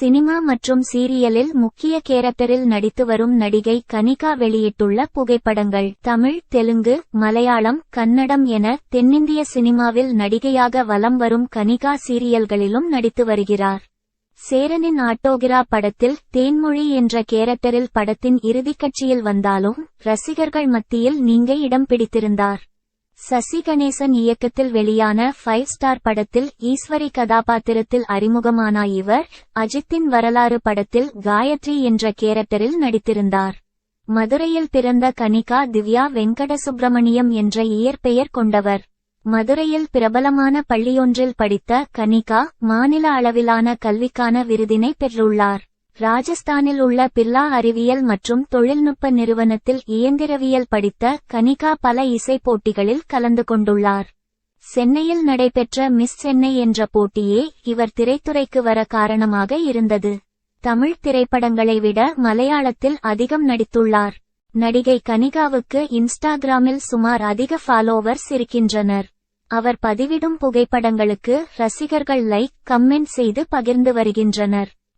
Cinema மற்றும் சீரியலில் முக்கிய கேரக்டரில் நடித்து வரும் நடிகை கனிகா வெளியிட்டுள்ள புகைப்படங்கள் தமிழ் தெலுங்கு மலையாளம் கன்னடம் என தென்னிந்திய சினிமாவில் நடிகையாக வலம் வரும் கனிகா சீரியல்களிலும் நடித்து வருகிறார். சேரனின் ஆட்டோகிரா படத்தில் தேன்மொழி என்ற கேரக்டரில் படத்தின் இறுதிக்கட்சியில் வந்தாலும் ரசிகர்கள் மத்தியில் நீங்க இடம் பிடித்திருந்தார். சசி கணேசன் இயக்கத்தில் வெளியான ஃபைவ் ஸ்டார் படத்தில் ஈஸ்வரி கதாபாத்திரத்தில் அறிமுகமான இவர் அஜித்தின் வரலாறு படத்தில் காயத்ரி என்ற கேரக்டரில் நடித்திருந்தார். மதுரையில் பிறந்த கனிகா திவ்யா வெங்கட சுப்பிரமணியம் என்ற இயற்பெயர் கொண்டவர். மதுரையில் பிரபலமான பள்ளியொன்றில் படித்த கனிகா மாநில அளவிலான கல்விக்கான விருதினை பெற்றுள்ளார். ராஜஸ்தானில் உள்ள பிர்லா அறிவியல் மற்றும் தொழில்நுட்ப நிறுவனத்தில் இயந்திரவியல் படித்த கனிகா பல இசை போட்டிகளில் கலந்து கொண்டுள்ளார். சென்னையில் நடைபெற்ற மிஸ் சென்னை என்ற போட்டியே இவர் திரைத்துறைக்கு வர காரணமாக இருந்தது. தமிழ் திரைப்படங்களை விட மலையாளத்தில் அதிகம் நடித்துள்ளார். நடிகை கனிகாவுக்கு இன்ஸ்டாகிராமில் சுமார் அதிக ஃபாலோவர்ஸ் இருக்கின்றனர். அவர் பதிவிடும் புகைப்படங்களுக்கு ரசிகர்கள் லைக் கமெண்ட் செய்து பகிர்ந்து வருகின்றனர்.